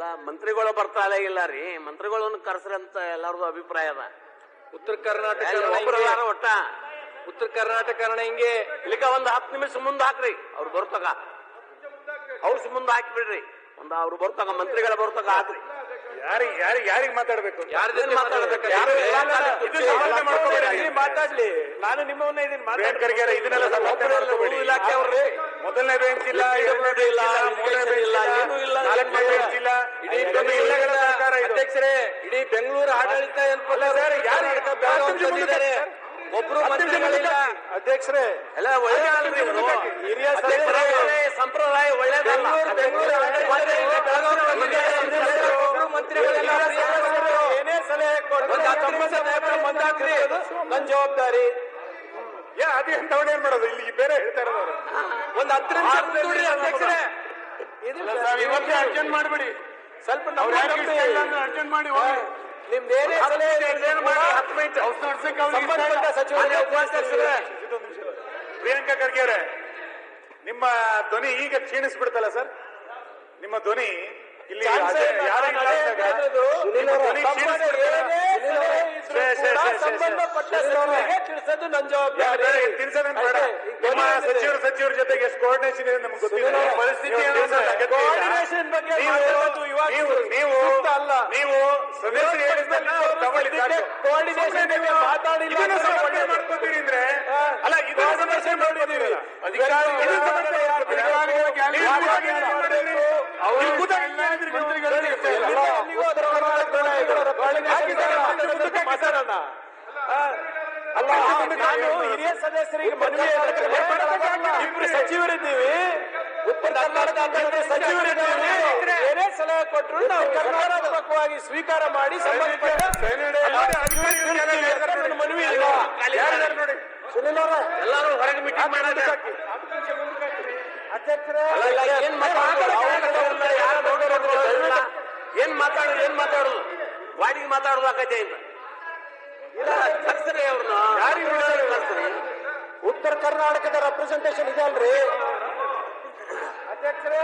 ಅಲ್ಲ ಮಂತ್ರಿಗಳು ಬರ್ತಾ ಇಲ್ಲ ರೀ. ಮಂತ್ರಿಗಳನ್ನು ಕರ್ಸ್ರಿ ಅಂತ ಎಲ್ಲಾರ್ದು ಅಭಿಪ್ರಾಯ ಅದ. ಉತ್ತರ ಕರ್ನಾಟಕ ಒಟ್ಟ? ಉತ್ತರ ಕರ್ನಾಟಕ ಕನ್ನಡ ಹಿಂಗೆ ಇಲ್ಲಿಗ ಒಂದ್ ಹತ್ತು ನಿಮಿಷ ಮುಂದೆ ಹಾಕ್ರಿ. ಅವ್ರು ಬರ್ತಕ ಅವ್ರು ಮುಂದೆ ಹಾಕಿಬಿಡ್ರಿ ಒಂದ್ ಅವ್ರು ಬರ್ತಕ ಮಂತ್ರಿಗಳ ಬರ್ತಕ ಹಾಕ್ರಿ. ಯಾರಿಗ ಯಾರಿಗೆ ಯಾರಿಗ ಮಾತಾಡ್ಬೇಕು? ಯಾರ ಜೊತೆ ಮಾತಾಡ್ಬೇಕು? ಯಾರು ಮಾಡ್ಕೊಬೇಡಿ. ಮಾತಾಡ್ಲಿ ನಾನು ನಿಮ್ಮವನ್ನ ಇದನ್ನ ಬೇಡ್ಕರ್ಗೆ ಇದನ್ನೆಲ್ಲ. ಇಲಾಖೆ ಅವ್ರಿ ಮೊದಲನೇ ಬೆಂಚ್ ಇಲ್ಲ ಎರಡನೇ ಬೆಂಚ್ ಇಲ್ಲ ಮೂರನೇ ಬೆಂಚ್ ಇಲ್ಲ ಏನೂ ಇಲ್ಲ. ನಾಲ್ಕನೇ ಬೆಂಚ್ ಇಲ್ಲ ಇಡೀ ಜಿಲ್ಲೆಗಳ ಸರ್ಕಾರ ಅಧ್ಯಕ್ಷರೇ ಇಡೀ ಬೆಂಗಳೂರು ಆಡಳಿತ ಏನ್ಪಲ್ಲ ಸರ್, ಯಾರು- ಹೇಳ್ತಾರೆ. ಸರ್. ಒಬ್ರು ಮಂತ್ರಿಗಳಿಲ್ಲ. ಅಧ್ಯಕ್ಷರೇ ಎಲ್ಲ ಒಳ್ಳೆ. ಹಿರಿಯ ಸಂಪ್ರದಾಯ ಒಳ್ಳೆ ಬೆಂಗಳೂರು ಬೆಂಗಳೂರು ಆಡಳಿತ ಬೆಳಗಾವಿ ಒಬ್ರು ಮಂತ್ರಿಗಳಿಲ್ಲ ಏನೇ ಸಲಹೆ ಕೊಟ್ಟು ಒಂದು ಹತ್ತು ನಿಮಿಷ ದಯವಿಟ್ಟು ಮುಂದಾಕ್ರಿ ನನ್ ಜವಾಬ್ದಾರಿ. ಯಾ ಅದೇ ಏನ್ ಮಾಡೋದು? ಇಲ್ಲಿ ಬೇರೆ ಹೇಳ್ತಾ ಇರೋದು. ಒಂದ್ ಹತ್ತು ನಿಮಿಷ ಮುಂದೂಡ್ರಿ ಅಧ್ಯಕ್ಷರೇ. ಸರ್, ಇವತ್ತೇ ಅರ್ಜೆಂಟ್ ಮಾಡ್ಬಿಡಿ. ಸ್ವಲ್ಪ ಅರ್ಜೆಂಟ್ ಮಾಡಿ ಹೋಗಿ ಏನೇ ಸಲಹೆ ಇದೆ ಏನ್ ಮಾಡಿ. ಹತ್ತು ಮಿನಿಟ್ ಸಂಬಂಧಪಟ್ಟ ಪ್ರಿಯಾಂಕಾ ಖರ್ಗೆ ಅವರೇ ನಿಮ್ಮ ಧ್ವನಿ ಈಗ ಕ್ಷೀಣಿಸ್ಬಿಡ್ತಲ್ಲ ಸರ್? ನಿಮ್ಮ ಧ್ವನಿ ಇಲ್ಲಿ ಯಾರ ಧ್ವನಿ ಸಂಬಂಧಪಟ್ಟ ಸಚಿವರಿಗೆ ತಿಳಿಸೋದು ನನ್ನ ಜವಾಬ್ದಾರಿ. ನಿಮ್ಮ ಸಚಿವರು ಸಚಿವರ ಜೊತೆಗೆ ಎಷ್ಟು ಕೋಆರ್ಡಿನೇಷನ್ ಇದೆ ನಮ್ಗೆ ಗೊತ್ತಿಲ್ಲ. ಪರಿಸ್ಥಿತಿ. Coordination ಬಗ್ಗೆ ನೀವು ನೀವು ಅಲ್ಲ. ನೀವು ಸದಸ್ಯರು ಹೇಳಿದ್ದನ್ನ ಅವ್ರು ತಗೊಳ್ಳಿ ಬಗ್ಗೆ ನೀವು ಮಾತಾಡಿಲ್ಲ ಸಮಸ್ಯೆ. ಮಾಡ್ಕೊತೀರಿ ಅಂದ್ರೆ. ಅಲ್ಲ ಇದು ಸಮಸ್ಯೆ ಮಾಡ್ಕೊತೀರಲ್ಲ. ಅಧಿಕಾರಿಗಳು ಇದನ್ನ ಸಮರ್ಥನೆ ಮಾಡ್ಕೊತೀರಿ. ಅಧಿಕಾರಿಗಳು ನೀವು ಮಾತಾಡಿ ಮಾತಾಡಿ ಮಾಡಬೇಕು. ಅವ್ರು ನೀವು ಕೂತ ಇಲ್ಲ ಅಂದ್ರೆ ಮಂತ್ರಿಗಳು ಮಂತ್ರಿಗಳು ಇರ್ತಾರೆ. ಎಲ್ಲಿಂದ ಎಲ್ಲಿಗೂ ಅದರ ಒಳಗಡೆ ಇದರ coordination ಹಾಕಿದ್ದಾರೆ, ಮಾತಾಡೋದಕ್ಕೆ ಮುಂದಕ್ಕೆ ಮಾತಾಡೋಣ. ಹಾ. ಅಲ್ಲ ನಾನು ಹಿರಿಯ ಸದಸ್ಯರಿಗೆ ಮನವಿ ಇಬ್ರು ಸಚಿವರಿದ್ದೀವಿ. ಸಚಿವರಿದ್ದೀವಿ. ಸಲಹೆ ಕೊಟ್ಟರು ನಾವು ಕರ್ನಾಟಕವಾಗಿ ಸ್ವೀಕಾರ ಮಾಡಿ ಸಂಬಂಧಪಟ್ಟ. ಮನವಿ ಇಲ್ಲ. ನೋಡಿ. ಎಲ್ಲಾರು ಹೊರಗೆ ಮೀಟಿಂಗ್ ಮಾಡೋದು ಅಧ್ಯಕ್ಷರೇ. ಏನ್ ಮಾತಾಡೋದು. ಏನ್ ಮಾತಾಡೋದು? ಏನ್ ಮಾತಾಡೋದು? ವಾಡಿಗೆ ಮಾತಾಡೋದು ಆಕೈತೆ ಉತ್ತರ ಕರ್ನಾಟಕದ ರೆಪ್ರೆಸೆಂಟೇಷನ್ ಇದೆ ಅಲ್ರಿ. ಅಧ್ಯಕ್ಷರೇ